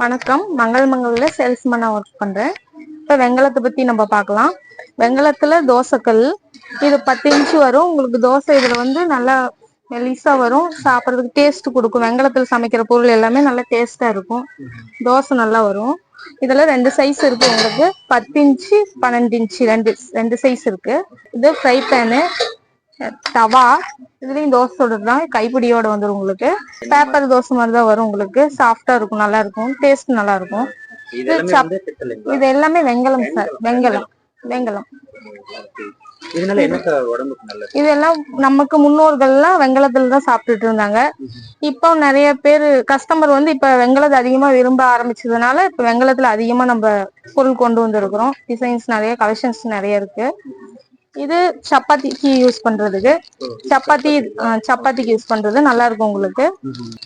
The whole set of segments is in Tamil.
வணக்கம். மங்கள் மங்கள்ல சேல்ஸ்மேனா ஒர்க் பண்றேன். இப்ப வெங்கலத்தை பத்தி நம்ம பார்க்கலாம். வெங்கலத்துல தோசைக்கல். இது பத்து இன்ச்சு வரும். உங்களுக்கு தோசை இதுல வந்து நல்லா மெலிசா வரும். சாப்பிட்றதுக்கு டேஸ்ட் கொடுக்கும். வெங்கலத்தில் சமைக்கிற பொருள் எல்லாமே நல்லா டேஸ்டா இருக்கும். தோசை நல்லா வரும். இதுல ரெண்டு சைஸ் இருக்கு உங்களுக்கு பத்து இன்ச்சு பன்னெண்டு இன்ச்சு ரெண்டு ரெண்டு சைஸ் இருக்கு. இது ஃப்ரை பேனு தவா இதுலயும் தோசை சுடுறதுதான். கைப்பிடியோட வந்துரும் உங்களுக்கு. பேப்பர் தோசை மாதிரி தான் வரும் உங்களுக்கு. சாஃப்டா இருக்கும் நல்லா இருக்கும் டேஸ்ட் நல்லா இருக்கும் இது எல்லாமே வெங்கலம் சார் வெங்கலம். வெங்கலம். இதெல்லாம் நமக்கு முன்னோர்கள்லாம் வெங்கலத்துல தான் சாப்பிட்டுட்டு இருந்தாங்க. இப்போ நிறைய பேர் கஸ்டமர் வந்து இப்ப வெங்கலத்தை அதிகமா விரும்ப ஆரம்பிச்சதுனால இப்ப வெங்கலத்துல அதிகமா நம்ம பொருள் கொண்டு வந்திருக்கிறோம். டிசைன்ஸ் நிறைய கலெக்ஷன்ஸ் நிறைய இருக்கு. இது சப்பாத்திக்கு யூஸ் பண்றதுக்கு. சப்பாத்தி சப்பாத்திக்கு யூஸ் பண்றது நல்லா இருக்கும் உங்களுக்கு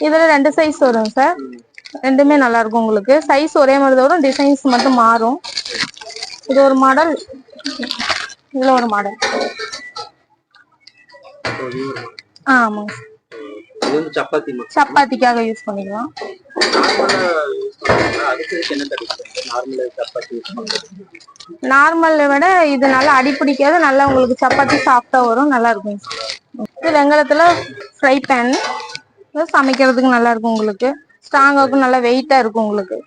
இதுல ரெண்டு சைஸ் வரும் சார் ரெண்டுமே நல்லா இருக்கும் உங்களுக்கு. சைஸ் ஒரே மாதிரி வரும் டிசைன்ஸ் மட்டும் மாறும். இது ஒரு மாடல் இதுல ஒரு மாடல் ஆமாங்க இது வந்து சப்பாத்தி சப்பாத்திக்காக யூஸ் பண்ணிக்கலாம். நார்மலா விட இது நல்லா அடி பிடிக்காது நல்லா உங்களுக்கு சப்பாத்தி சாஃப்டா வரும் நல்லா இருக்கும். இது வெங்கலத்துல ஃப்ரை பேன் சமைக்கிறதுக்கு நல்லா இருக்கும் உங்களுக்கு. ஸ்ட்ராங்காக்கும் நல்லா வெயிட்டா இருக்கும் உங்களுக்கு.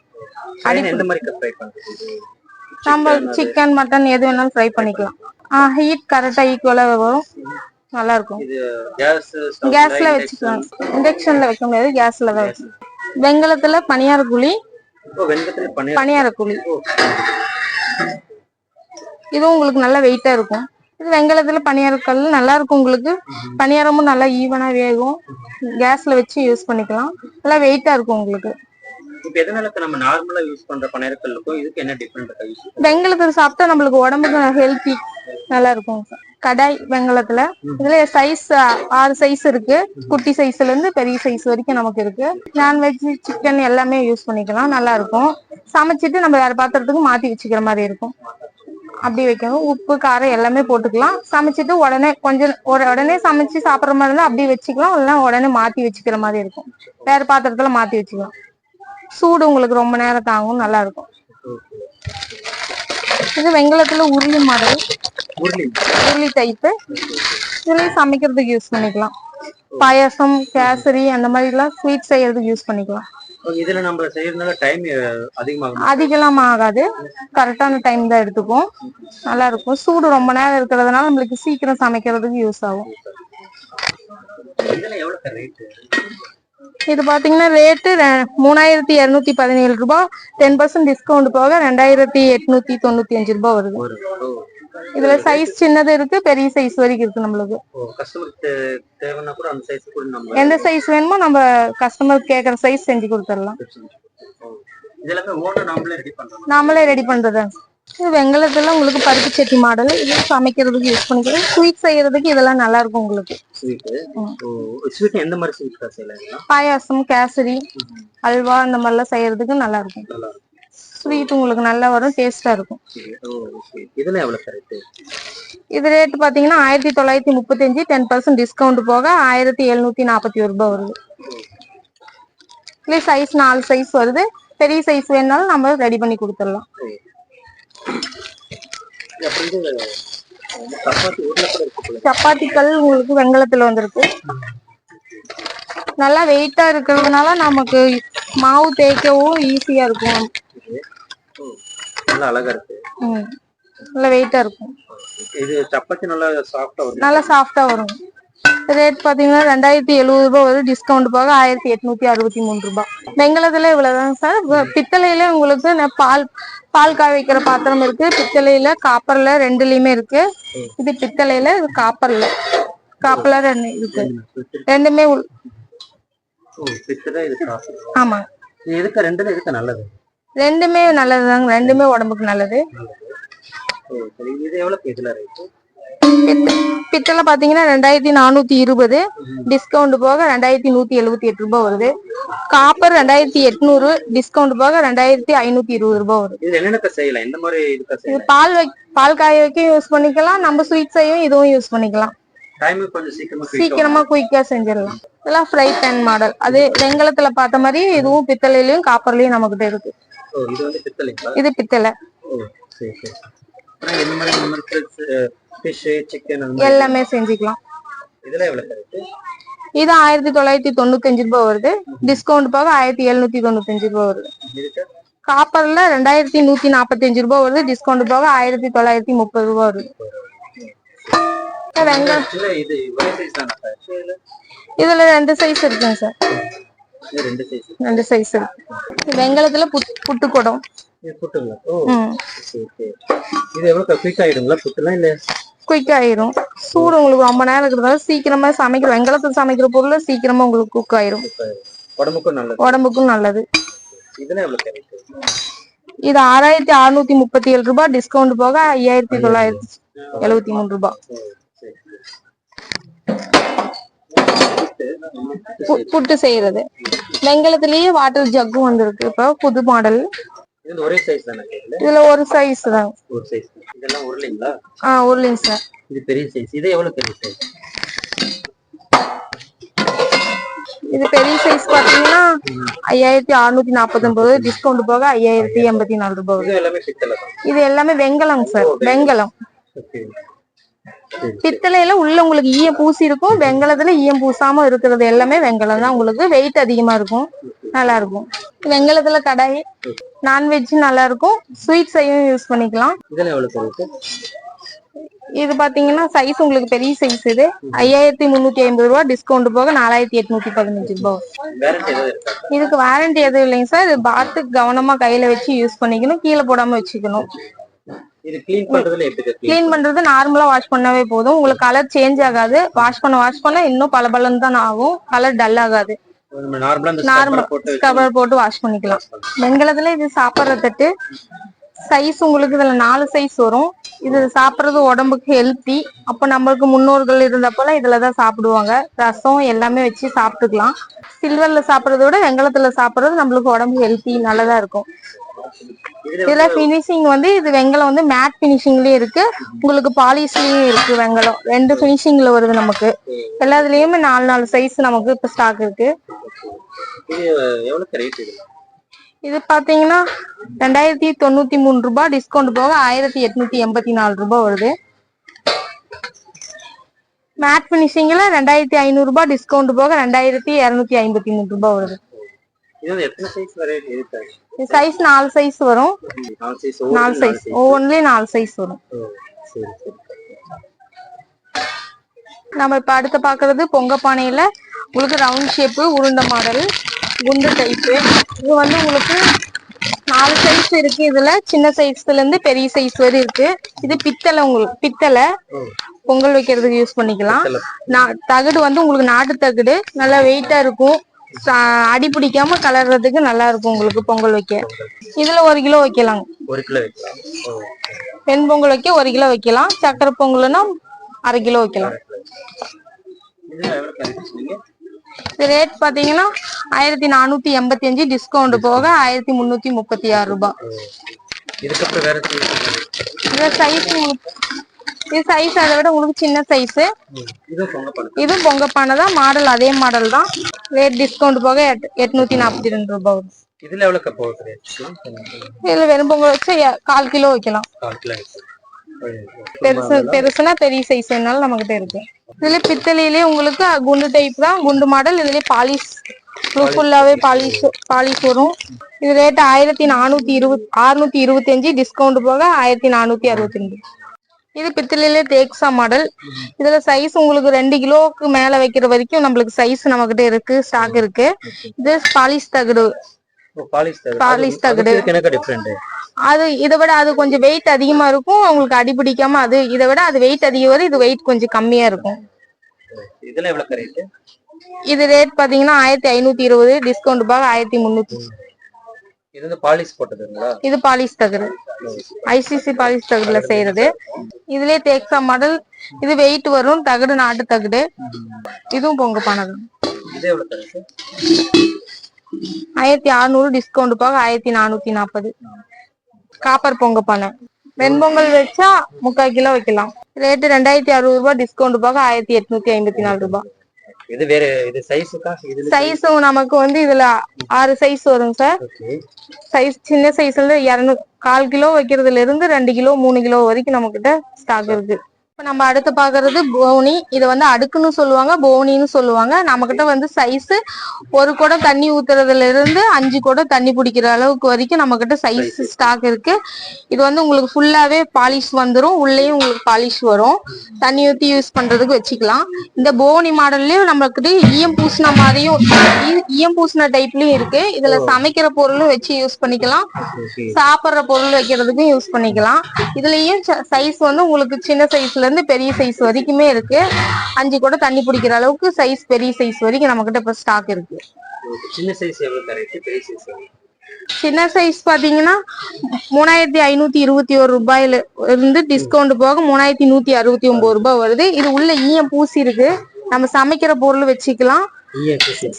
நம்ம சிக்கன் மட்டன் எது வேணாலும் ஃப்ரை பண்ணிக்கலாம். ஹீட் கரெக்டா ஈக்குவலா வரும். நல்லா இருக்கும் கேஸ்ல வச்சுக்கலாம் இண்டக்ஷன்ல வைக்க முடியாது கேஸ்ல தான் வச்சுக்கலாம் வெங்கலத்துல பனியார குழி பனியார குழி. இதுவும் உங்களுக்கு நல்ல வெயிட்டா இருக்கும். இது வெங்கலத்துல பனியார கல் நல்லா இருக்கும் உங்களுக்கு பனியாரமும் நல்லா ஈவனா வேகும் கேஸ்ல வச்சு யூஸ் பண்ணிக்கலாம். நல்லா வெயிட்டா இருக்கும் உங்களுக்கு. வெங்கலத்துல சாப்பிட்டா நம்மளுக்கு உடம்புக்கு ஹெல்த்தி நல்லா இருக்கும் கடாய் வெங்கலத்துல. இதுல சைஸ் ஆறு சைஸ் இருக்கு. குட்டி சைஸ்ல இருந்து பெரிய சைஸ் வரைக்கும் நமக்கு இருக்கு. நான்வெஜ் சிக்கன் எல்லாமே யூஸ் பண்ணிக்கலாம். நல்லா இருக்கும். சமைச்சிட்டு நம்ம வேற பாத்திரத்துக்கு மாத்தி வச்சுக்கிற மாதிரி இருக்கும். அப்படி வைக்கணும். உப்பு காரம் எல்லாமே போட்டுக்கலாம். சமைச்சிட்டு உடனே கொஞ்சம் ஒரு உடனே சமைச்சு சாப்பிடுற மாதிரி இருந்தா அப்படியே வச்சுக்கலாம். இல்லைன்னா உடனே மாத்தி வச்சுக்கிற மாதிரி இருக்கும். வேற பாத்திரத்துல மாத்தி வச்சுக்கலாம். சூடு உங்களுக்கு ரொம்ப நேரம் தாங்கும். நல்லா இருக்கும். இது வெங்கலத்துல உருளி மாடல் உருளி. டைப்பு இதுலயும் சமைக்கிறதுக்கு யூஸ் பண்ணிக்கலாம். பாயாசம் கேசரி அந்த மாதிரி எல்லாம் ஸ்வீட் செய்யறதுக்கு யூஸ் பண்ணிக்கலாம். இதுல நம்ம செய்யறதுனால டைம் அதிகமாகும்? அதிகலாம் ஆகாது. கரெக்டான டைம் தான் எடுத்துக்கும். நல்லா இருக்கும். சூடு ரொம்ப நேரம் இருக்கிறதுனால நம்மளுக்கு சீக்கிரம் சமைக்கிறதுக்கு யூஸ் ஆகும். இதெல்லாம் எவ்வளவு ரேட் இது பாத்தீங்கன்னா ரேட்டு மூணாயிரத்தி இருநூத்தி பதினேழு ரூபாய் டென் பர்சன்ட் டிஸ்கவுண்ட் போக ரெண்டாயிரத்தி எட்நூத்தி தொண்ணூத்தி அஞ்சு ரூபாய் வருது. இதுல சைஸ் சின்னது இருக்கு பெரிய சைஸ் வரைக்கும் இருக்கு நம்மளுக்கு. எந்த சைஸ் வேணுமோ நம்ம கஸ்டமர் கேக்குற சைஸ் செஞ்சு கொடுத்துடலாம். நாமளே ரெடி பண்றது வெங்கலத்துல உங்களுக்கு பருப்பு சட்டி மாடல் இது சமைக்கிறதுக்கு யூஸ் பண்ணிக்கலாம் ஸ்வீட் செய்யறதுக்கு இதெல்லாம் நல்லா இருக்கும் உங்களுக்கு. ஸ்வீட் எந்த மாதிரி ஸ்வீட் செய்யலாம் பாயாசம் கேசரி அல்வா அந்த மாதிரிலாம் செய்யறதுக்கு நல்லா இருக்கும். ஸ்வீட் உங்களுக்கு நல்லா வரும் டேஸ்டா இருக்கும். இதெல்லாம் எவ்வளவு கரெக்ட் இது ரேட் பாத்தீங்கன்னா ஆயிரத்தி தொள்ளாயிரத்தி முப்பத்தஞ்சு டென் பர்சன்ட் டிஸ்கவுண்ட் போக ஆயிரத்தி எழுநூத்தி நாற்பத்தி ஒரு ரூபாய் வருது. இதுல சைஸ் நாலு சைஸ் வருது. பெரிய சைஸ் வேணாலும் நம்ம ரெடி பண்ணி கொடுத்துடலாம். அப்புறம் இது சப்பாத்தி உருளை கூட இருக்கு போல. சப்பாத்தி கல் உங்களுக்கு வெங்கலத்துல வந்திருக்கு. நல்லா வெயிட்டா இருக்கிறதுனால நமக்கு மாவு தேய்க்கவும் ஈஸியா இருக்கும். நல்லா அழகா இருக்கு. நல்லா வெயிட்டா இருக்கும். இது சப்பாத்தி நல்லா சாஃப்டா வரும். நல்லா சாஃப்டா வரும். ரேட் பாத்தீங்கன்னா ரெண்டாயிரத்தி எழுபது ரூபாய் வரும் டிஸ்கவுண்ட் போக ஆயிரத்தி எட்நூத்தி அறுபத்தி மூணு ரூபாய். வெங்கலத்துல இவ்வளவுதான் சார். பித்தளையில உங்களுக்கு பால் பால் காய வைக்கிற பாத்திரம் இருக்கு. பித்தளையில காப்பர்ல ரெண்டுலயுமே இருக்கு. இது பித்தளையில இது காப்பர்ல. காப்பர்ல ரெண்டு இருக்கு. ரெண்டுமே ஆமா. எதுக்கு ரெண்டுல எதுக்கு நல்லது? ரெண்டுமே நல்லதுதாங்க. ரெண்டுமே உடம்புக்கு நல்லது. இது எவ்வளவு இதுல பித்தளை பாத்தீங்கன்னா ரெண்டாயிரத்தி நானூத்தி இருபது. டிஸ்கவுண்ட் போக ரெண்டாயிரத்தி நூத்தி எழுபத்தி எட்டு ரூபாய் வருது. காப்பர் ரெண்டாயிரத்தி எட்நூறு டிஸ்கவுண்ட் போக ரெண்டாயிரத்தி ஐநூத்தி இருபது ரூபாய் வருது. இது என்னென்ன செய்யலாம்? எந்த மாதிரி இதுக்கா இது செய்யலாம்? பால் பால் காய வைக்க யூஸ் பண்ணிக்கலாம். நம்ம ஸ்வீட் செய்யவும் இதுவும் யூஸ் பண்ணிக்கலாம். சீக்கிரமா குயிக்கா செஞ்சிடலாம். இதெல்லாம் ஃப்ரை பேன் மாடல் அது வெங்கலத்துல பார்த்த மாதிரி இதுவும் பித்தளையிலயும் காப்பர்லயும் நம்மகிட்ட இருக்கு. இது பித்தளை. ஃபிஷ் சிக்கன் எல்லாமே செஞ்சுக்கலாம். இதெல்லாம் எவ்வளவு கரெக்ட் இது ஆயிரத்தி தொள்ளாயிரத்தி தொண்ணூத்தஞ்சு ரூபாய் வருது. டிஸ்கவுண்ட் போக ஆயிரத்தி எழுநூத்தி தொண்ணூத்தஞ்சு ரூபாய் வருது. காப்பர்ல ரெண்டாயிரத்தி நூத்தி நாற்பத்தஞ்சு ரூபாய் வருது. டிஸ்கவுண்ட் போக ஆயிரத்தி தொள்ளாயிரத்தி முப்பது ரூபாய் வருது. இதுல ரெண்டு சைஸ் இருக்குங்க சார். ரெண்டு சைஸ் இருக்கு. வெங்கலத்துல புட் புட்டு குடம் புட்டுங்களா? ஓ ம். சரி சரி இது எவ்வளவு குயிக் ஆயிடுங்களா புட்டுலாம் இல்ல? குயிக் ஆயிரும். சூடு உங்களுக்கு ரொம்ப நேரம் இருக்கிறதால சீக்கிரமா சமைக்கிற வெங்கலத்துல சமைக்கிற பொருள் சீக்கிரமா உங்களுக்கு குக் ஆயிரும். உடம்புக்கும் நல்லது. உடம்புக்கும் இது ஆறாயிரத்தி அறுநூத்தி முப்பத்தி ஏழு ரூபாய். டிஸ்கவுண்ட் போக ஐயாயிரத்தி தொள்ளாயிரத்தி எழுபத்தி மூணு ரூபாய். புட்டு செய்யறது. வெங்கலத்திலேயே வாட்டர் ஜக்கும் வந்திருக்கு. இப்போ புது மாடல் ஒரே சைஸ் தானே இதுல? ஒரு சைஸ் தான். ஒரு சைஸ் இதெல்லாம் உருளைங்களா? ஆஹ் உருளைங்க சார் இது பெரிய சைஸ் இது எவ்வளவு பெரிய சைஸ் இது பெரிய சைஸ் பாத்தீங்கன்னா ஐயாயிரத்தி அறுநூத்தி நாற்பத்தொன்பது டிஸ்கவுண்ட் போக ஐயாயிரத்தி எண்பத்தி நாலு ரூபாய். இது எல்லாமே வெங்கலம் சார் வெங்கலம் பித்தளையில உள்ள உங்களுக்கு ஈயம் பூசி இருக்கும். வெங்கலத்துல ஈயம் பூசாம இருக்கிறது எல்லாமே வெங்கலம் தான். உங்களுக்கு வெயிட் அதிகமா இருக்கும். நல்லா இருக்கும் வெங்கலத்துல கடாய் நான்வெஜ் நல்லா இருக்கும் ஸ்வீட் செய்யும் யூஸ் பண்ணிக்கலாம். இதெல்லாம் எவ்வளவு இது பாத்தீங்கன்னா சைஸ் உங்களுக்கு பெரிய சைஸ் இது. ஐயாயிரத்தி முன்னூத்தி ஐம்பது ரூபா டிஸ்கவுண்ட் போக நாலாயிரத்தி எட்நூத்தி பதினஞ்சு இருக்கா? இதுக்கு வாரண்டி எதுவும் இல்லைங்க சார் இது பார்த்து கவனமா கையில வச்சு யூஸ் பண்ணிக்கணும். கீழே போடாம வச்சுக்கணும். க்ளீன் பண்றது? நார்மலா வாஷ் பண்ணவே போதும். உங்களுக்கு கலர் சேஞ்ச் ஆகாது. வாஷ் பண்ண வாஷ் பண்ண இன்னும் பளபளன்னு தான் ஆகும். கலர் டல் ஆகாது. நார்மலா கவர் போட்டு வாஷ் பண்ணிக்கலாம். வெங்கலத்துல இது சாப்பிட்ற தட்டு சைஸ் உங்களுக்கு இதுல நாலு சைஸ் வரும். இது சாப்பிட்றது உடம்புக்கு ஹெல்த்தி அப்ப நம்மளுக்கு முன்னோர்கள் இருந்தப்பெல்லாம் இதுலதான் சாப்பிடுவாங்க. ரசம் எல்லாமே வச்சு சாப்பிட்டுக்கலாம். சில்வர்ல சாப்பிட்றத விட வெங்கலத்துல சாப்பிட்றது நம்மளுக்கு உடம்பு ஹெல்த்தி நல்லதா இருக்கும். இதுல பினிஷிங் வந்து இது வெங்கலம் வந்து மேட் பினிஷிங்லயும் இருக்கு. உங்களுக்கு பாலிஷ்லயும் இருக்கு வெங்கலம். ரெண்டு பினிஷிங்ல வருது நமக்கு. எல்லாத்துலயுமே நாலு நாலு சைஸ் நமக்கு இப்ப ஸ்டாக் இருக்கு. இது பாத்தீங்கன்னா ரெண்டாயிரத்தி தொண்ணூத்தி மூணு ரூபாய் டிஸ்கவுண்ட் போக ஆயிரத்தி எட்நூத்தி எண்பத்தி நாலு ரூபாய் வருது. மேட் பினிஷிங்ல ரெண்டாயிரத்தி ஐநூறு ரூபாய் டிஸ்கவுண்ட் போக ரெண்டாயிரத்தி இருநூத்தி ஐம்பத்தி மூணு ரூபாய் வருது. சைஸ் நாலு சைஸ் வரும். நாலு சைஸ் ஒவ்வொன்றுலயும் நாலு சைஸ் வரும். நம்ம இப்ப அடுத்து பாக்குறது பொங்க பானையில உங்களுக்கு ரவுண்ட் ஷேப்பு உருண்டை மாடல் குண்டு டைப்பு இது வந்து உங்களுக்கு நாலு சைஸ் இருக்கு இதுல. சின்ன சைஸ்ல இருந்து பெரிய சைஸ் வரை இருக்கு. இது பித்தளை உங்களுக்கு பித்தளை. பொங்கல் வைக்கிறதுக்கு யூஸ் பண்ணிக்கலாம். தகடு வந்து உங்களுக்கு நாட்டு தகடு. நல்லா வெயிட்டா இருக்கும். அடி பிடிக்காம கலர்றதுக்கு நல்லா இருக்கும் உங்களுக்கு பொங்கல் வைக்க. இதுல ஒரு கிலோ வைக்கலாங்க ஒரு கிலோ வைக்கலாம். பெண் பொங்கல் வைக்க ஒரு கிலோ வைக்கலாம். சக்கரை பொங்கல்னா அரை கிலோ வைக்கலாம். ரேட் பாத்தீங்கன்னா ஆயிரத்தி நானூத்தி எண்பத்தி அஞ்சு டிஸ்கவுண்ட் போக ஆயிரத்தி முன்னூத்தி முப்பத்தி ஆறு ரூபாய். இதுக்கப்புறம் வேற சைஸ் இது சைஸ் அதை விட உங்களுக்கு சின்ன சைஸ் இது பொங்கப்பானை தான் மாடல் அதே மாடல் தான். ரேட் டிஸ்கவுண்ட் போக எட்- எட்நூத்தி நாற்பத்தி ரெண்டு ரூபாய் வரும். இதுல எவ்வளவு கப் இதுல வெறும் பொங்கல் வச்சு கால் கிலோ வைக்கலாம். கால் கிலோ பெருசு பெருசுனா பெரிய சைஸ் வேணாலும் நம்ம கிட்ட இருக்கு. இதுல பித்தளையிலே உங்களுக்கு குண்டு டைப் தான் குண்டு மாடல் இதுலயே பாலிஷ் ஃபுல்லாவே பாலிஷ் பாலிஷ் வரும். இது ரேட் ஆயிரத்தி நானூத்தி இருபத் அறுநூத்தி இருபத்தி அஞ்சு டிஸ்கவுண்ட் போக ஆயிரத்தி நானூத்தி அறுபத்தி ரெண்டு. இது பித்தளையிலே தேக்ஸா மாடல் இதுல சைஸ் உங்களுக்கு ரெண்டு கிலோவுக்கு மேல வைக்கிற வரைக்கும் நம்மளுக்கு சைஸ் நம்ம கிட்ட இருக்கு ஸ்டாக் இருக்கு. இது பாலிஷ் தகடு. பாலிஷ் தகடு. அது இதை விட அது கொஞ்சம் வெயிட் அதிகமா இருக்கும். உங்களுக்கு அடி பிடிக்காம அது இதை விட அது வெயிட் அதிகம் வரும் இது வெயிட் கொஞ்சம் கம்மியா இருக்கும். இது ரேட் பாத்தீங்கன்னா ஆயிரத்தி ஐநூத்தி இருபது டிஸ்கவுண்ட் பாக ஆயிரத்தி முன்னூத்தி இது வந்து பாலிஷ் போட்டதுங்களா? இது பாலிஷ் தகடு. ஐசிசி பாலிஷ் தகடுல செய்யறது. இதுலயே தேக்ஸா மாடல் இது வெயிட் வரும் தகடு நாட்டு தகடு. இதுவும் பொங்க ரேட் ஆயிரத்தி அறுநூறு டிஸ்கவுண்ட் பாக ஆயிரத்தி நானூத்தி நாற்பது காப்பர் பொங்க பானை. வெண்பொங்கல் வச்சா முக்கால் கிலோ வைக்கலாம். ரேட்டு ரெண்டாயிரத்தி அறுபது ரூபாய் டிஸ்கவுண்ட் போக ஆயிரத்தி எட்நூத்தி ஐம்பத்தி நாலு ரூபாய். இது வேற இது சைஸுக்கா சைஸும் நமக்கு வந்து இதுல ஆறு சைஸ் வரும் சார் சைஸ் சின்ன சைஸ்ல இரநூறு கால் கிலோ வைக்கிறதுல இருந்து ரெண்டு கிலோ மூணு கிலோ வரைக்கும் நம்ம கிட்ட ஸ்டாக் இருக்கு. இப்ப நம்ம அடுத்து பாக்குறது போனி. இதை வந்து அடுக்குன்னு சொல்லுவாங்க போனின்னு சொல்லுவாங்க. நம்ம கிட்ட வந்து சைஸ் ஒரு குடம் தண்ணி ஊத்துறதுல இருந்து அஞ்சு குடம் தண்ணி பிடிக்கிற அளவுக்கு வரைக்கும் நம்ம கிட்ட சைஸ் ஸ்டாக் இருக்கு. இது வந்து உங்களுக்கு ஃபுல்லாவே பாலிஷ் வந்துரும். உள்ளேயும் உங்களுக்கு பாலிஷ் வரும். தண்ணி ஊத்தி யூஸ் பண்றதுக்கு வச்சுக்கலாம். இந்த போனி மாடல்லயும் நம்மகிட்ட ஈயம் பூசின மாதிரியும் ஈயம் பூசின டைப்லயும் இருக்கு. இதுல சமைக்கிற பொருளும் வச்சு யூஸ் பண்ணிக்கலாம். சாப்பிடுற பொருள் வைக்கிறதுக்கும் யூஸ் பண்ணிக்கலாம். இதுலயும் சைஸ் வந்து உங்களுக்கு சின்ன சைஸ்ல இருந்து பெரிய சைஸ் வரைக்குமே இருக்கு. அஞ்சு கூட தண்ணி பிடிக்கிற அளவுக்கு சைஸ் பெரிய சைஸ் வரைக்கும் நம்ம கிட்ட இப்ப ஸ்டாக் இருக்கு. சின்ன சைஸ் எவ்வளவு தரேன்? பெரிய சைஸ் எவ்வளவு? சின்ன சைஸ் பாத்தீங்கன்னா மூணாயிரத்தி ஐநூத்தி இருபத்தி ஒரு ரூபாயில இருந்து டிஸ்கவுண்ட் போக மூணாயிரத்தி நூத்தி அறுபத்தி ஒன்பது ரூபாய் வருது. இது உள்ள ஈயம் பூசி இருக்கு. நம்ம சமைக்கிற பொருள் வச்சுக்கலாம்.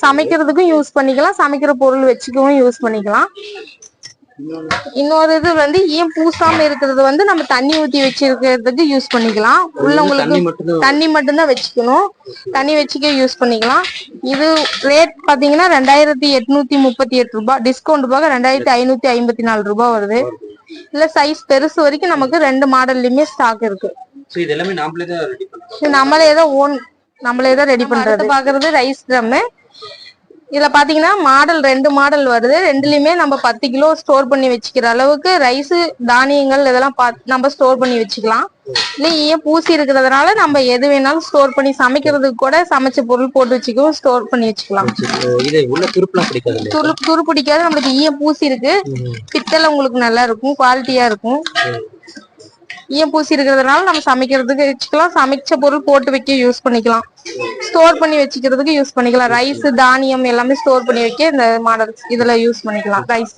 சமைக்கிறதுக்கும் யூஸ் பண்ணிக்கலாம். சமைக்கிற பொருள் வச்சுக்கவும் யூஸ் பண்ணிக்கலாம். இன்னொரு இது வந்து ஈயம் பூசாம இருக்கிறது வந்து நம்ம தண்ணி ஊத்தி வச்சிருக்கிறதுக்கு யூஸ் பண்ணிக்கலாம். உள்ள உங்களுக்கு தண்ணி மட்டும் தண்ணி மட்டும்தான் வச்சுக்கணும். தண்ணி வச்சுக்க யூஸ் பண்ணிக்கலாம். இது ரேட் பாத்தீங்கன்னா ரெண்டாயிரத்தி எட்நூத்தி முப்பத்தி எட்டு ரூபாய் டிஸ்கவுண்ட் போக ரெண்டாயிரத்தி ஐநூத்தி ஐம்பத்தி நாலு ரூபாய் வருது. இல்ல சைஸ் பெருசு வரைக்கும் நமக்கு ரெண்டு மாடல்லையுமே ஸ்டாக் இருக்கு. நம்மளே தான் ஓன் நம்மளே தான் ரெடி பண்றது. பாக்குறது ரைஸ் ட்ரம் இதுல பாத்தீங்கன்னா மாடல் ரெண்டு மாடல் வருது. ரெண்டுலயுமே நம்ம பத்து கிலோ ஸ்டோர் பண்ணி வச்சுக்கிற அளவுக்கு ரைஸ் தானியங்கள் இதெல்லாம் நம்ம ஸ்டோர் பண்ணி வச்சுக்கலாம். இல்ல ஈயம் பூசி இருக்கிறதுனால நம்ம எது வேணாலும் ஸ்டோர் பண்ணி சமைக்கிறதுக்கு கூட சமைச்ச பொருள் போட்டு வச்சுக்கவும் ஸ்டோர் பண்ணி வச்சுக்கலாம். இல்லையா துரு துரு பிடிக்காது. நம்மளுக்கு ஈயம் பூசி இருக்கு. பித்தளை உங்களுக்கு நல்லா இருக்கும். குவாலிட்டியா இருக்கும். ஈயம் பூசி இருக்கிறதுனால நம்ம சமைக்கிறதுக்கு வச்சுக்கலாம். சமைச்ச பொருள் போட்டு வைக்க யூஸ் பண்ணிக்கலாம். ஸ்டோர் பண்ணி வச்சுக்கிறதுக்கு யூஸ் பண்ணிக்கலாம். ரைஸ் தானியம் எல்லாமே ஸ்டோர் பண்ணி வைக்க இந்த மாடல் இதுல யூஸ் பண்ணிக்கலாம். ரைஸ்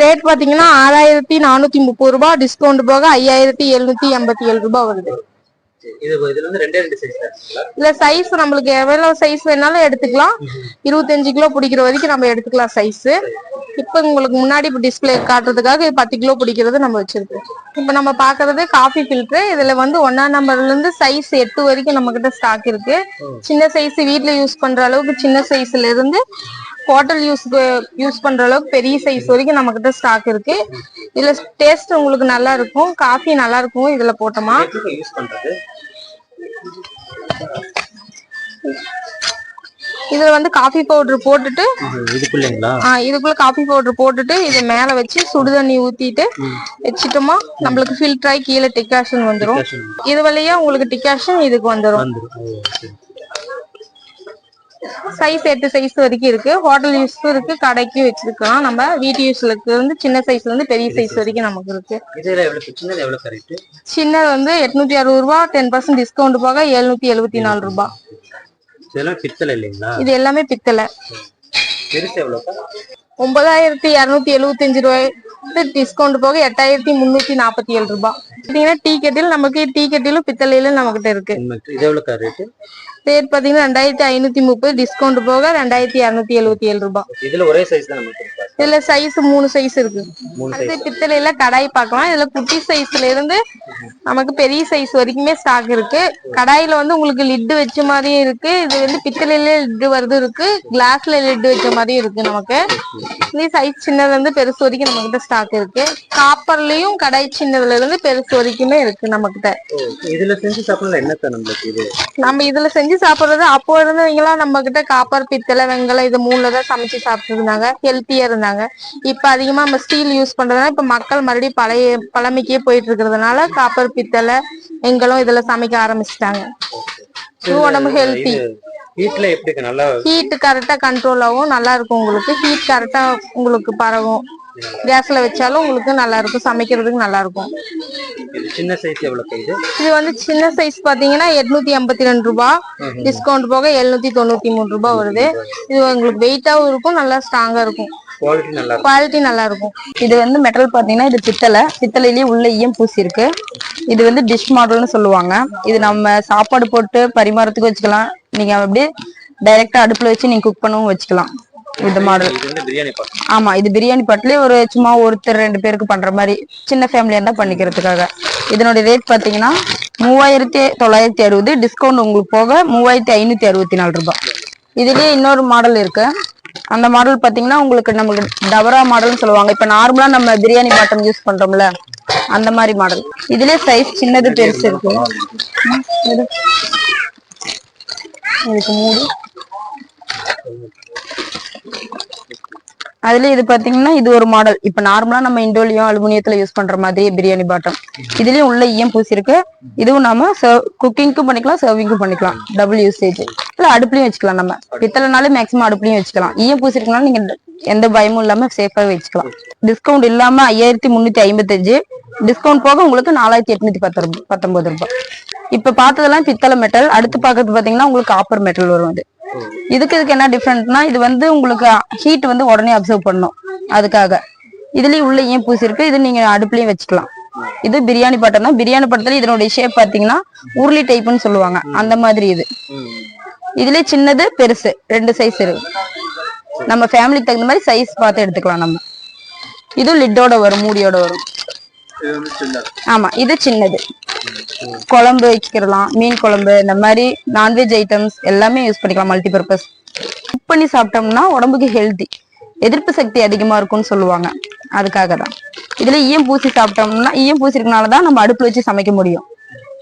ரேட் பாத்தீங்கன்னா ஆறாயிரத்தி நானூத்தி முப்பது ரூபாய். டிஸ்கவுண்ட் போக ஐயாயிரத்தி எழுநூத்தி எண்பத்தி ஏழு ரூபாய் வருது. இது இதுல வந்து ரெண்டே ரெண்டு சைஸ் இல்ல சைஸ் நம்மளுக்கு எவ்வளவு சைஸ் வேணாலும் எடுத்துக்கலாம். இருபத்தஞ்சு கிலோ பிடிக்கிற வரைக்கும் நம்ம எடுத்துக்கலாம் சைஸ் இப்ப உங்களுக்கு முன்னாடி டிஸ்பிளே காட்டுறதுக்காக பத்து கிலோ பிடிக்கிறது நம்ம வச்சிருக்கோம். இப்ப நம்ம பாக்குறது காஃபி ஃபில்டர் இதுல வந்து ஒன்னாம் நம்பர்ல இருந்து சைஸ் எட்டு வரைக்கும் நம்ம கிட்ட ஸ்டாக் இருக்கு சின்ன சைஸ் வீட்ல யூஸ் பண்ற அளவுக்கு சின்ன சைஸ்ல இருந்து ஹோட்டல் யூஸ்க்கு யூஸ் பண்ற அளவுக்கு பெரிய சைஸ் வரைக்கும் நம்ம கிட்ட ஸ்டாக் இருக்கு இதுல டேஸ்ட் உங்களுக்கு நல்லா இருக்கும். காஃபி நல்லா இருக்கும். இதுல போட்டோமா? எப்படி யூஸ் பண்றது? இதுல வந்து காஃபி பவுடர் போட்டுட்டு இதுக்குள்ளங்களா? ஆ, இதுக்குள்ள காஃபி பவுடர் போட்டுட்டு இது மேல வச்சு சுடு தண்ணி ஊத்திட்டு வச்சிட்டோமா நம்மளுக்கு ஃபில்டர் ஆகி கீழே டிகாஷன் வந்துரும். இது வழியா உங்களுக்கு டிகாஷன் இதுக்கு வந்துரும். சைஸ் எட்டு சைஸ் வரைக்கும் இருக்கு. ஹோட்டல் யூஸ்க்கும் இருக்கு. கடைக்கும் வச்சிருக்கலாம். நம்ம வீட்டு யூஸ்ல இருந்து சின்ன சைஸ்ல இருந்து பெரிய சைஸ் வரைக்கும் நமக்கு இருக்கு. சின்னது வந்து எட்நூத்தி அறுபது ரூபா டென் பர்சன்ட் டிஸ்கவுண்ட் போக எழுநூத்தி எழுபத்தி நாலு இல்லைங்களா? இது எல்லாமே பித்தளை ஒன்பதாயிரத்தி இருநூத்தி எழுபத்தஞ்சு ரூபாய். டிஸ்கவுண்ட் போக எட்டாயிரத்தி முன்னூத்தி நாற்பத்தி ஏழு ரூபாய் பாத்தீங்கன்னா டீ கெட்டில் நமக்கு டீ கெட்டிலும் பித்தளையிலும் நம்ம கிட்ட இருக்கு ரேட் பாத்தீங்கன்னா ரெண்டாயிரத்தி ஐநூத்தி முப்பது டிஸ்கவுண்ட் போக ரெண்டாயிரத்தி இருநூத்தி எழுபத்தி ஏழு ரூபாய். இதுல ஒரே சைஸ் தான் நமக்கு இதுல சைஸ் மூணு சைஸ் இருக்கு. அடுத்து பித்தளையில கடாய் பார்க்கலாம். இதுல குட்டி சைஸ்ல இருந்து நமக்கு பெரிய சைஸ் வரைக்குமே ஸ்டாக் இருக்கு. கடாயில வந்து உங்களுக்கு லிட்டு வச்ச மாதிரியும் இருக்கு. இது வந்து பித்தளையில லிட்டு வருது இருக்கு. கிளாஸ்ல லிட்டு வச்ச மாதிரியும் இருக்கு நமக்கு. இது சைஸ் சின்னதுல இருந்து பெருசு வரைக்கும் நம்ம கிட்ட ஸ்டாக் இருக்கு. காப்பர்லயும் கடாய் சின்னதுல இருந்து பெருசு வரைக்குமே இருக்கு நம்ம கிட்ட இதுல செஞ்சு சாப்பிடலாம் என்ன இது? நம்ம இதுல செஞ்சு சாப்பிடுறது. அப்போ இருந்தவங்களாம் நம்ம கிட்ட காப்பர் பித்தளை வெங்கலம் இது மூணுல தான் சமைச்சு சாப்பிட்டு இருந்தாங்க ஹெல்த்தியா இருந்தாங்க இப்ப அதிகமா நம்ம ஸ்டீல் யூஸ் பண்றதுனால இப்ப மக்கள் மறுபடியும் பழைய பழமைக்கே போயிட்டு இருக்கிறதுனால காப்பர் பித்தளை வெங்கலம் இதுல சமைக்க ஆரம்பிச்சிட்டாங்க. உடம்பு ஹெல்த்தி வீட்டுல எப்படி நல்லா ஹீட் கரெக்டா கண்ட்ரோல் ஆகும். நல்லா இருக்கும் உங்களுக்கு. ஹீட் கரெக்டா உங்களுக்கு பரவும். கேஸ்ல வச்சாலும் உங்களுக்கு நல்லா இருக்கும். சமைக்கிறதுக்கு நல்லா இருக்கும். இது சின்ன சைஸ் எவ்வளவு இது? இது வந்து சின்ன சைஸ் பாத்தீங்கன்னா எட்நூத்தி எண்பத்தி ரெண்டு ரூபாய் டிஸ்கவுண்ட் போக எழுநூத்தி தொண்ணூத்தி மூணு ரூபாய் வருது. இது உங்களுக்கு வெயிட்டாவும் இருக்கும் நல்லா ஸ்ட்ராங்கா இருக்கும். குவாலிட்டி நல்லா இருக்கும். குவாலிட்டி நல்லா இருக்கும். இது வந்து மெட்டல் பாத்தீங்கன்னா இது பித்தளை. பித்தளையிலேயே உள்ள ஈயம் பூசி இருக்கு. இது வந்து டிஷ் மாடல்னு சொல்லுவாங்க. இது நம்ம சாப்பாடு போட்டு பரிமாறத்துக்கு வச்சுக்கலாம். நீங்க அப்படியே டைரக்டா அடுப்புல வச்சு நீங்க குக் பண்ணவும் வச்சுக்கலாம். இந்த மாடல் ஆமா இது பிரியாணி பாட்டிலே ஒரு சும்மா ஒருத்தர் ரெண்டு பேருக்கு பண்ற மாதிரி சின்ன ஃபேமிலியா இருந்தா பண்ணிக்கிறதுக்காக. இதனுடைய ரேட் பாத்தீங்கன்னா மூவாயிரத்தி தொள்ளாயிரத்தி அறுபது டிஸ்கவுண்ட் உங்களுக்கு போக மூவாயிரத்தி ஐநூத்தி அறுபத்தி நாலு ரூபாய். இதுலயே இன்னொரு மாடல் இருக்கு. அந்த மாடல் பாத்தீங்கன்னா உங்களுக்கு நமக்கு டபரா மாடல்னு சொல்லுவாங்க. இப்ப நார்மலா நம்ம பிரியாணி பாட்டம் யூஸ் பண்றோம்ல அந்த மாதிரி மாடல் இதுலயே சைஸ் சின்னது பெருசு இருக்கு. இதுக்கு மூடி. அதுல இது பாத்தீங்கன்னா இது ஒரு மாடல் இப்ப நார்மலா நம்ம இண்டோலியம் அலுமினியத்துல யூஸ் பண்ற மாதிரி பிரியாணி பாட்டம் இதுலயும் உள்ள ஈயம் பூசி இருக்கு. இதுவும் நாம குக்கிங்க்கும் பண்ணிக்கலாம் சர்விங்க்கும் பண்ணிக்கலாம். டபுள் யூசேஜ் இல்ல அடுப்புலயும் வச்சுக்கலாம் நம்ம. பித்தளைனாலே மேக்ஸிமம் அடுப்புலயும் வச்சுக்கலாம். ஈயம் பூசிருக்கனால நீங்க எந்த பயமும் இல்லாம சேஃபா வச்சுக்கலாம். டிஸ்கவுண்ட் இல்லாம ஐயாயிரத்தி முன்னூத்தி ஐம்பத்தஞ்சு. டிஸ்கவுண்ட் போக உங்களுக்கு நாலாயிரத்தி எட்நூத்தி பத்து ரூபாய் பத்தொன்பது ரூபாய். இப்ப பார்த்ததெல்லாம் பித்தளை மெட்டல் அடுத்து பார்க்கறது பாத்தீங்கன்னா உங்களுக்கு காப்பர் மெட்டல் வரும் அது. இதுக்கு இதுக்கு என்ன டிஃப்ரெண்ட்னா இது வந்து உங்களுக்கு ஹீட் வந்து உடனே அப்சர்வ் பண்ணும். அதுக்காக. இதுலயும் உள்ளேயும் ஏன் பூசி இருக்கு இது நீங்க அடுப்புலயும் வச்சுக்கலாம். இது பிரியாணி பட்டம் தான் பிரியாணி பட்டத்துல இதனுடைய ஷேப் பாத்தீங்கன்னா உருளி டைப்னு சொல்லுவாங்க. அந்த மாதிரி இது. இதுலயே சின்னது பெருசு. ரெண்டு சைஸ் இருக்கு நம்ம ஃபேமிலிக்கு தகுந்த மாதிரி சைஸ் பார்த்து எடுத்துக்கலாம் நம்ம. இது லிட்டோட வரும் மூடியோட வரும். ஆமா இது சின்னது. குழம்பு வச்சுக்கலாம் மீன் குழம்பு இந்த மாதிரி நான்வெஜ் ஐட்டம்ஸ் எல்லாமே யூஸ் பண்ணிக்கலாம் மல்டிபர்பஸ் குக் பண்ணி சாப்பிட்டோம்னா உடம்புக்கு ஹெல்தி எதிர்ப்பு சக்தி அதிகமா இருக்கும்னு சொல்லுவாங்க. அதுக்காக தான். இதுல ஈயம் பூசி சாப்பிட்டோம்னா ஈயம் பூசி இருக்கனால தான் நம்ம அடுப்பு வச்சு சமைக்க முடியும்.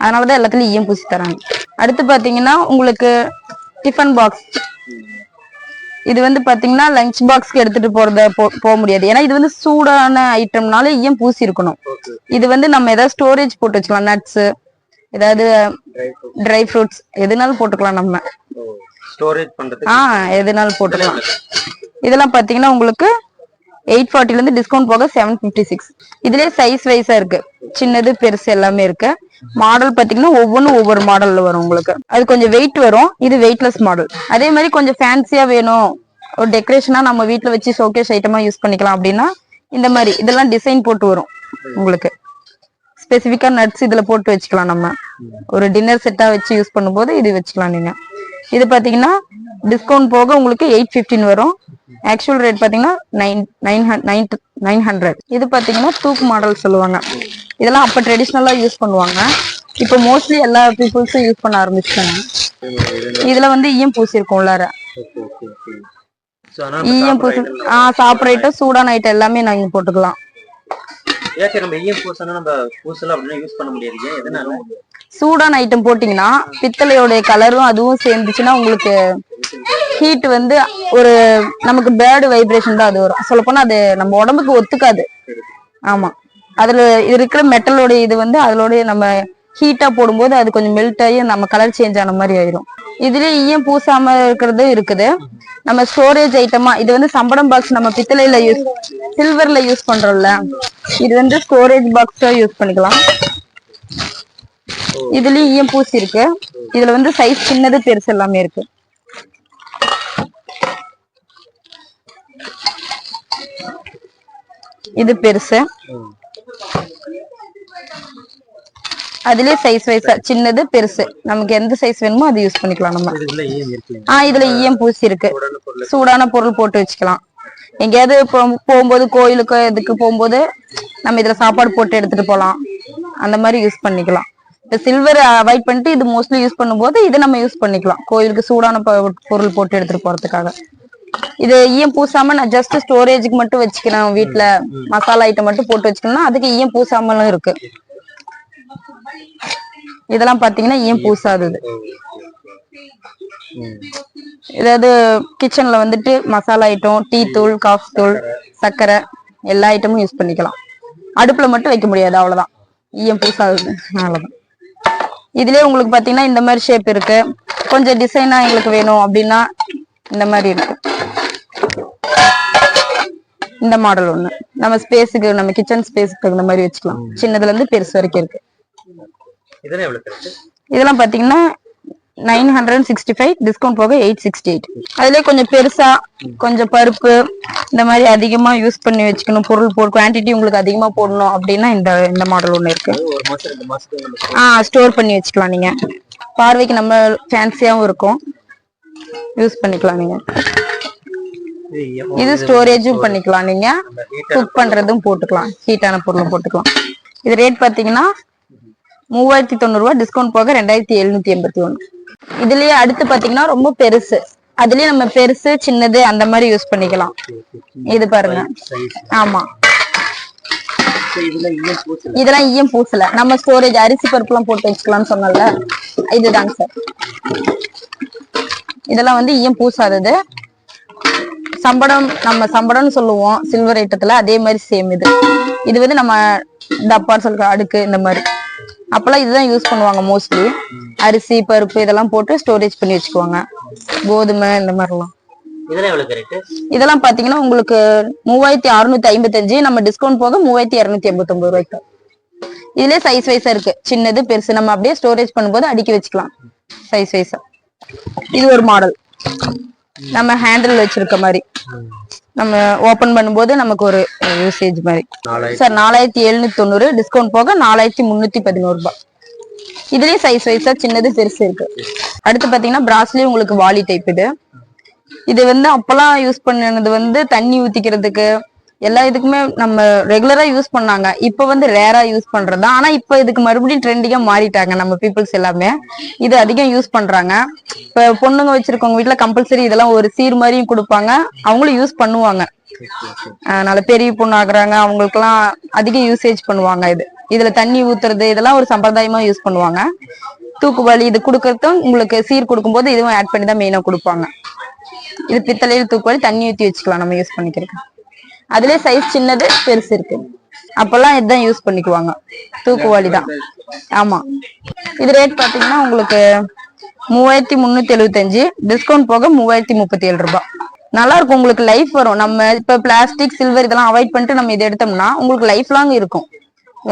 அதனாலதான் எல்லாத்துலயும் ஈயம் பூசி தராங்க. அடுத்து பாத்தீங்கன்னா உங்களுக்கு டிஃபன் பாக்ஸ் இது வந்து பாத்தீங்கன்னா லஞ்ச் பாக்ஸ்க்கு எடுத்துட்டு போறத போக முடியாது. ஏன்னா இது வந்து சூடான ஐட்டம்னால ஈயம் பூசி இருக்கணும்? இது வந்து நம்ம ஏதாவது ஸ்டோரேஜ் போட்டு வச்சுக்கலாம். நட்ஸ் ஏதாவது ட்ரை ஃப்ரூட் ட்ரை ஃப்ரூட்ஸ் எதுனாலும் போட்டுக்கலாம் நம்ம. ஸ்டோரேஜ் பண்றதுக்கு ஆ எதுனாலும் போட்டுக்கலாம். இதெல்லாம் பாத்தீங்கன்னா உங்களுக்கு எயிட் ஃபார்ட்டிலேருந்து டிஸ்கவுண்ட் போக செவன் ஃபிஃப்டி சிக்ஸ் இதுலேயே சைஸ் வைஸாக இருக்கு. சின்னது பெருசு எல்லாமே இருக்கு. மாடல் பார்த்தீங்கன்னா ஒவ்வொன்றும் ஒவ்வொரு மாடலில் வரும் உங்களுக்கு. அது கொஞ்சம் வெயிட் வரும். இது வெயிட்லெஸ் மாடல் அதே மாதிரி கொஞ்சம் ஃபேன்சியாக வேணும். ஒரு டெக்கரேஷனாக நம்ம வீட்டில் வச்சு ஷோகேஸ் ஐட்டமாக யூஸ் பண்ணிக்கலாம் அப்படின்னா இந்த மாதிரி. இதெல்லாம் டிசைன் போட்டு வரும் உங்களுக்கு. ஸ்பெசிஃபிக்காக நட்ஸ் இதில் போட்டு வச்சுக்கலாம் நம்ம. ஒரு டின்னர் செட்டாக வச்சு யூஸ் பண்ணும்போது இது வச்சுக்கலாம் நீங்கள் இது பார்த்தீங்கன்னா டிஸ்கவுண்ட் போக உங்களுக்கு எயிட் ஃபிஃப்டின் வரும். ஆக்சுவல் ரேட் பாத்தீங்கன்னா nine nine nine nine hundred இது பாத்தீங்கன்னா தூக்கு மாடல் சொல்லுவாங்க. இதெல்லாம் அப்ப ட்ரெடிஷ்னலாக யூஸ் பண்ணுவாங்க. இப்போ மோஸ்ட்லி எல்லா பீப்புள்ஸும் யூஸ் பண்ண ஆரம்பிச்சிட்டாங்க. இதுல வந்து ஈயம் பூசியிருக்கும் உள்ளார. ஈயம் பூசி ஆ சாப்பிட்ற ஐட்டம் சூடான ஐட்டம் எல்லாமே நாங்க போட்டுக்கலாம். ஏன் சரி நம்ம ஈயம் பூசணும் நம்ம பூசலாம் அப்படின்னா யூஸ் பண்ண முடியாது. ஏன்? எதனால? சூடான ஐட்டம் போட்டிங்கன்னா பித்தளையோடைய கலரும் அதுவும் சேர்ந்துச்சுன்னா உங்களுக்கு ஹீட் வந்து ஒரு நமக்கு பேர்டு வைப்ரேஷன் தான் அது வரும். சொல்ல அது நம்ம உடம்புக்கு ஒத்துக்காது. ஆமாம் அதில் இருக்கிற மெட்டலோடைய இது வந்து அதோடைய நம்ம ஹீட்டாக போடும்போது அது கொஞ்சம் மெல்ட் ஆகி நம்ம கலர் சேஞ்ச் ஆன மாதிரி ஆயிரும். இதுலயே ஈயம் பூசாம இருக்கிறது இருக்குது. நம்ம ஸ்டோரேஜ் ஐட்டமா இது வந்து சம்படம் பாக்ஸ் நம்ம பித்தளையில யூஸ் சில்வர்ல யூஸ் பண்றோம்ல. இது வந்து ஸ்டோரேஜ் பாக்ஸா யூஸ் பண்ணிக்கலாம். இதுலயும் ஈயம் பூசி இருக்கு. இதுல வந்து சைஸ் சின்னது பெருசு எல்லாமே இருக்கு. இது பெருசு. அதுலயே சைஸ் வைஸா சின்னது பெருசு. நமக்கு எந்த சைஸ் வேணுமோ அது யூஸ் பண்ணிக்கலாம் நம்ம. இதுக்குள்ள ஈயம் இருக்கு. ஆ இதுல ஈயம் பூசி இருக்கு. சூடான பொருள். போட்டு வச்சுக்கலாம். எங்கேயாவது போகும்போது கோயிலுக்கு இதுக்கு போகும்போது நம்ம இதுல சாப்பாடு போட்டு எடுத்துட்டு போலாம் அந்த மாதிரி யூஸ் பண்ணிக்கலாம். சில்வர் அவாய்ட் பண்ணிட்டு இது மோஸ்ட்லி யூஸ் பண்ணும்போது இது நம்ம யூஸ் பண்ணிக்கலாம். கோயிலுக்கு சூடான பொருள் போட்டு எடுத்துட்டு போறதுக்காக. இது ஈயம் பூசாம நான் ஜஸ்ட் ஸ்டோரேஜுக்கு மட்டும் வச்சுக்கிறேன். வீட்ல மசாலா ஐட்டம் மட்டும் போட்டு வச்சுக்கணும்னா அதுக்கு ஈயம் பூசாமலும் இருக்கு. இதெல்லாம் பாத்தீங்கன்னா ஈயம் பூசாதது. ஏதாவது கிச்சன்ல வந்துட்டு மசாலா ஐட்டம் டீ தூள் காஃபி தூள் சர்க்கரை எல்லா ஐட்டமும் யூஸ் பண்ணிக்கலாம். அடுப்புல மட்டும் வைக்க முடியாது அவ்வளவுதான். ஈயம் பூசாதது அவ்வளவுதான். இதுலயே உங்களுக்கு பாத்தீங்கன்னா இந்த மாதிரி ஷேப் இருக்கு. கொஞ்சம் டிசைனா எங்களுக்கு வேணும் அப்படின்னா இந்த மாதிரி இருக்கு. இந்த மாடல் ஒண்ணு. நம்ம ஸ்பேஸுக்கு நம்ம கிச்சன் ஸ்பேஸுக்கு தகுந்த மாதிரி வச்சுக்கலாம். சின்னதுல இருந்து பெருசு வரைக்கும் இருக்கு. இதெல்லாம் பாத்தீங்கன்னா nine hundred sixty five discount போக எயிட் சிக்ஸ்டி எயிட் அதுல கொஞ்சம் பெருசா கொஞ்சம் பருப்பு இந்த மாதிரி அதிகமா யூஸ் பண்ணி வச்சுக்கணும். பொருள் போ குவான்டிட்டி உங்களுக்கு அதிகமா போடணும் அப்படின்னா இந்த இந்த மாடல் ஒண்ணு இருக்கு. ஆ ஸ்டோர் பண்ணி வச்சுக்கலாம் நீங்க. பார்வைக்கு நம்ம ஃபேன்சியாவும் இருக்கும். யூஸ் பண்ணிக்கலாம் நீங்க. இது ஸ்டோரேஜும் பண்ணிக்கலாம் நீங்க. குக் பண்றதும் போட்டுக்கலாம். ஹீட்டான பொருளும் போட்டுக்கலாம். இது ரேட் பாத்தீங்கன்னா மூவாயிரத்தி தொண்ணூறு ரூபாய் டிஸ்கவுண்ட் போக ரெண்டாயிரத்தி எழுநூத்தி எண்பத்தி ஒண்ணு இதுலயே அடுத்து பாத்தீங்கன்னா ரொம்ப பெருசு. அதுலயே நம்ம பெருசு சின்னது அந்த மாதிரி யூஸ் பண்ணிக்கலாம். இது பாருங்க. ஆமா. இதெல்லாம் ஈயம் பூசல. நம்ம ஸ்டோரேஜ் அரிசி பருப்பு எல்லாம் போட்டு வச்சுக்கலாம்னு சொன்னல இதுதாங்க சார் இதெல்லாம் வந்து ஈயம் பூசாதது. சம்படம் நம்ம சம்படம்னு சொல்லுவோம் சில்வர் ஐட்டத்துல அதே மாதிரி சேம் இது. இது வந்து நம்ம டப்பான்னு சொல்ற அடுக்கு இந்த மாதிரி. அப்பெல்லாம் இதுதான் யூஸ் பண்ணுவாங்க மோஸ்ட்லி அரிசி பருப்பு இதெல்லாம் போட்டு ஸ்டோரேஜ் பண்ணி வச்சுக்குவாங்க. கோதுமை இந்த மாதிரிலாம். இதெல்லாம் பாத்தீங்கன்னா உங்களுக்கு மூவாயிரத்தி அறுநூத்தி ஐம்பத்தஞ்சு நம்ம டிஸ்கவுண்ட் போக மூவாயிரத்தி இருநூத்தி எண்பத்தி ஒன்பது ரூபாய்க்கு. இதுலயே சைஸ் வைஸா இருக்கு. சின்னது பெருசு நம்ம அப்படியே ஸ்டோரேஜ் பண்ணும்போது அடுக்கி வச்சுக்கலாம். சைஸ் வைஸா இது ஒரு மாடல் நம்ம ஹேண்டில் வச்சிருக்க மாதிரி. நம்ம ஓபன் பண்ணும்போது நமக்கு ஒரு யூசேஜ் மாதிரி. சார் நாலாயிரத்தி எழுநூத்தி தொண்ணூறு டிஸ்கவுண்ட் போக நாலாயிரத்தி முன்னூத்தி பதினோரு ரூபாய். இதுலயே சைஸ் வைஸா சின்னது பெருசு இருக்கு. அடுத்து பாத்தீங்கன்னா பிராஸ்லயே உங்களுக்கு வாலி டைப் இது. இது வந்து அப்பெல்லாம் யூஸ் பண்ணது வந்து தண்ணி ஊத்திக்கிறதுக்கு எல்லா இதுக்குமே நம்ம ரெகுலரா யூஸ் பண்ணாங்க. இப்ப வந்து ரேரா யூஸ் பண்றது? ஆனா இப்ப இதுக்கு மறுபடியும் ட்ரெண்டிங்கா மாறிட்டாங்க நம்ம பீப்புள்ஸ் எல்லாமே. இது அதிகம் யூஸ் பண்றாங்க. இப்ப பொண்ணுங்க வச்சிருக்கவங்க வீட்ல கம்பல்சரி இதெல்லாம் ஒரு சீர் மாதிரியும் கொடுப்பாங்க. அவங்களும் யூஸ் பண்ணுவாங்க. அதனால பெரிய பொண்ணு ஆகுறாங்க. அவங்களுக்குலாம் அதிக யூசேஜ் பண்ணுவாங்க இது. இதுல தண்ணி ஊத்துறது இதெல்லாம் ஒரு சம்பிரதாயமா யூஸ் பண்ணுவாங்க. தூக்குவலி இது கொடுக்கறதும் உங்களுக்கு சீர் கொடுக்கும்போது இதுவும் ஆட் பண்ணி தான் மெயினா கொடுப்பாங்க. இது பித்தளையில் வலி தண்ணி ஊத்தி வச்சுக்கலாம் நம்ம யூஸ் பண்ணிக்கிறதுக்கு. அதுலயே சைஸ் சின்னது பெருசு இருக்கு. அப்பெல்லாம் இதுதான் யூஸ் பண்ணிக்குவாங்க. தூக்குவாளி தான் ஆமா. இது ரேட் பாத்தீங்கன்னா உங்களுக்கு மூவாயிரத்தி முன்னூத்தி எழுபத்தஞ்சு டிஸ்கவுண்ட் போக மூவாயிரத்தி முப்பத்தி ஏழு ரூபாய். நல்லா இருக்கும் உங்களுக்கு லைஃப் வரும். நம்ம இப்ப பிளாஸ்டிக் சில்வர் இதெல்லாம் அவாய்ட் பண்ணிட்டு நம்ம இதை எடுத்தோம்னா உங்களுக்கு லைஃப் லாங் இருக்கும்.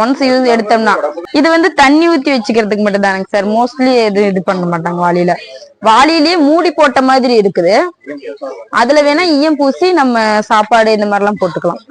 ஒன்ஸ் யூஸ் எடுத்தோம்னா. இது வந்து தண்ணி ஊத்தி வச்சுக்கிறதுக்கு மட்டும் தானங்க சார். மோஸ்ட்லி இது இது பண்ண மாட்டாங்க வாளியில. வாளியிலேயே மூடி போட்ட மாதிரி இருக்குது. அதுல வேணா ஈயம் பூசி நம்ம சாப்பாடு இந்த மாதிரி எல்லாம் போட்டுக்கலாம்.